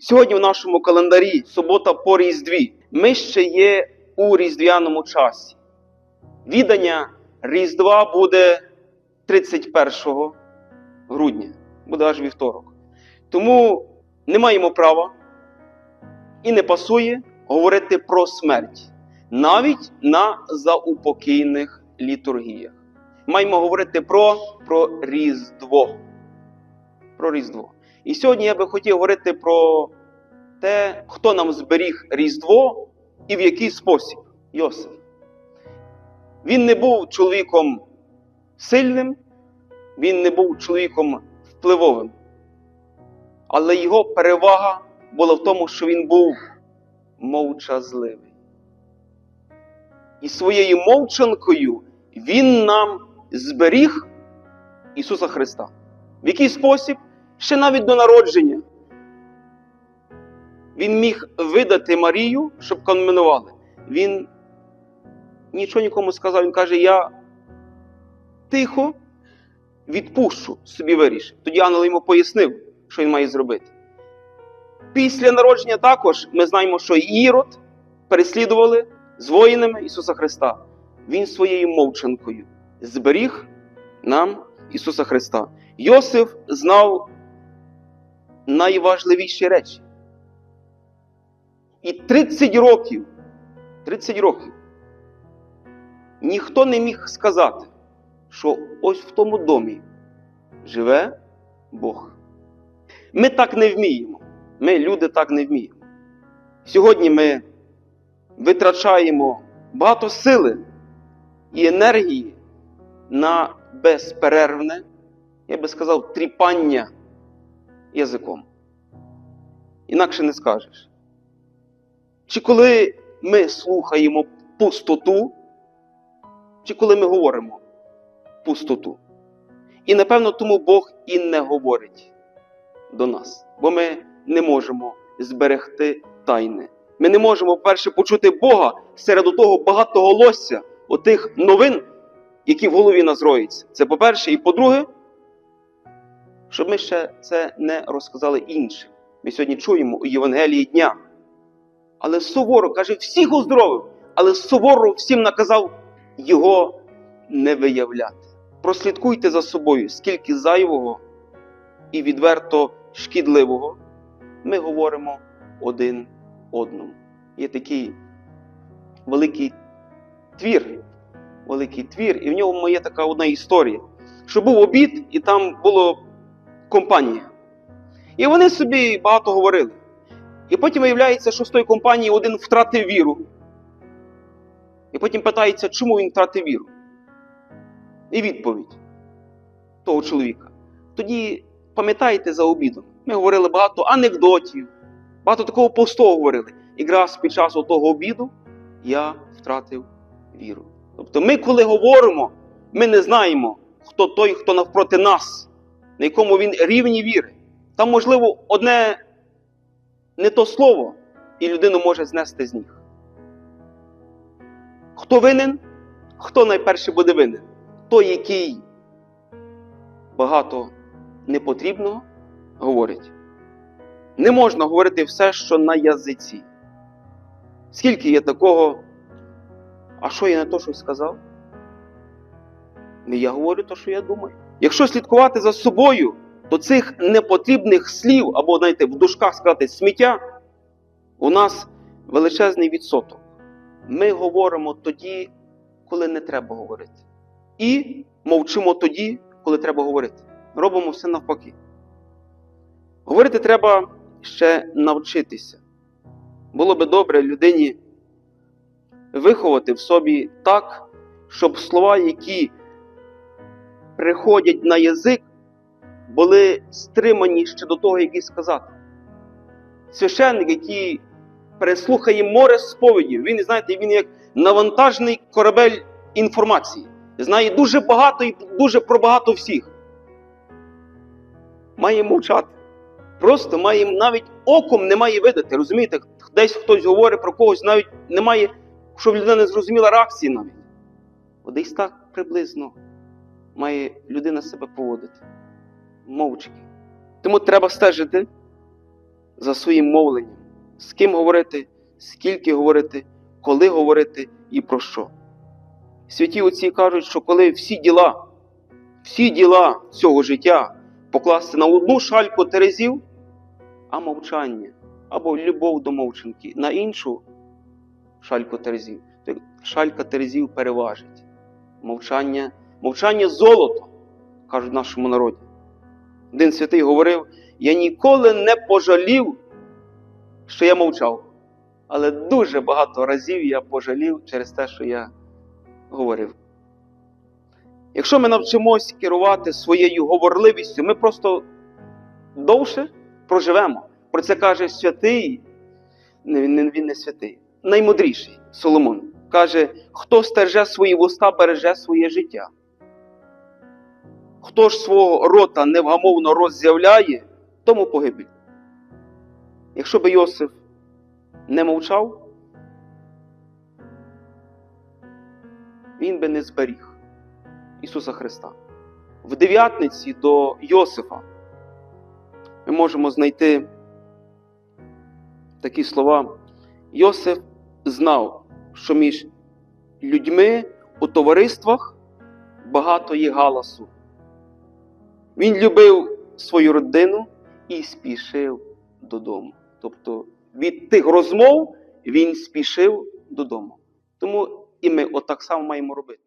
Сьогодні в нашому календарі субота по Різдві. Ми ще є у різдвяному часі. Відання Різдва буде 31 грудня, буде аж вівторок. Тому не маємо права і не пасує говорити про смерть навіть на заупокійних літургіях. Маємо говорити про, про Різдво. Про Різдво. І сьогодні я би хотів говорити про те, хто нам зберіг Різдво і в який спосіб. Йосиф. Він не був чоловіком сильним, він не був чоловіком впливовим. Але його перевага була в тому, що він був мовчазливий. І своєю мовчанкою він нам зберіг Ісуса Христа. В який спосіб? Ще навіть до народження. Він міг видати Марію, щоб конменували. Він нічого нікому сказав. Він каже: Я тихо відпущу, собі вирішив. Тоді ангел йому пояснив, що він має зробити. Після народження також ми знаємо, що Ірод переслідували з воїнами Ісуса Христа. Він своєю мовчанкою зберіг нам Ісуса Христа. Йосиф знав найважливіші речі. І 30 років, 30 років ніхто не міг сказати, що ось в тому домі живе Бог. Ми так не вміємо. Ми, люди, так не вміємо. Сьогодні ми витрачаємо багато сили і енергії на безперервне, я би сказав, тріпання язиком. Інакше не скажеш. Чи коли ми слухаємо пустоту, чи коли ми говоримо пустоту. І напевно тому Бог і не говорить до нас, бо ми не можемо зберегти тайни. Ми не можемо, перше, почути Бога серед того багатоголосся отих новин, які в голові нас роються. Це по-перше, і по-друге, щоб ми ще це не розказали іншим. Ми сьогодні чуємо у Євангелії дня. Але суворо каже, всіх оздоровив, але суворо всім наказав його не виявляти. Прослідкуйте за собою, скільки зайвого і відверто шкідливого ми говоримо один одному. Є такий великий твір, великий твір, і в ньому є така одна історія, що був обід, і там була компанія. І вони собі багато говорили. І потім виявляється, що з тої компанії один втратив віру. І потім питається, чому він втратив віру. І відповідь того чоловіка. Тоді пам'ятаєте за обідом, ми говорили багато анекдотів, багато такого пустого говорили. І якраз під час того обіду я втратив віру. Тобто, ми, коли говоримо, ми не знаємо, хто той, хто навпроти нас, на якому він рівні віри. Там, можливо, одне не то слово, і людину може знести з ніг. Хто винен? Хто найперше буде винен? Той, який багато непотрібного говорить. Не можна говорити все, що на язиці. Скільки є такого, а що я не то, що сказав? Не я говорю те, що я думаю. Якщо слідкувати за собою, то цих непотрібних слів, або, знаєте, в дужках сказати сміття, у нас величезний відсоток. Ми говоримо тоді, коли не треба говорити. І мовчимо тоді, коли треба говорити. Робимо все навпаки. Говорити треба ще навчитися. Було би добре людині виховати в собі так, щоб слова, які приходять на язик, були стримані ще до того, як їх сказати. Священник, який переслухає море сповідів, він, знаєте, він як навантажений корабель інформації. Знає дуже багато і дуже про багато всіх. Має мовчати. Просто має навіть оком не має видати. Розумієте, десь хтось говорить про когось, навіть немає, щоб людина не зрозуміла реакції навіть. От десь так приблизно має людина себе поводити. Мовчки. Тому треба стежити за своїм мовленням, з ким говорити, скільки говорити, коли говорити і про що. Святі отці кажуть, що коли всі діла, всі діла цього життя покласти на одну шальку терезів, а мовчання або любов до мовчанки на іншу шальку терезів, то шалька терезів переважить. Мовчання, мовчання золото, кажуть в нашому народі. Один святий говорив: я ніколи не пожалів, що я мовчав. Але дуже багато разів я пожалів через те, що я говорив. Якщо ми навчимось керувати своєю говорливістю, ми просто довше проживемо. Про це каже святий, він, він не святий, наймудріший Соломон. Каже, хто стерже свої вуста, береже своє життя. Хто ж свого рота невгамовно роззявляє, тому погибель. Якщо би Йосиф не мовчав, він би не зберіг Ісуса Христа. В дев'ятниці до Йосифа ми можемо знайти такі слова. Йосиф знав, що між людьми у товариствах багато є галасу. Він любив свою родину і спішив додому. Тобто від тих розмов він спішив додому. Тому і ми отак само маємо робити.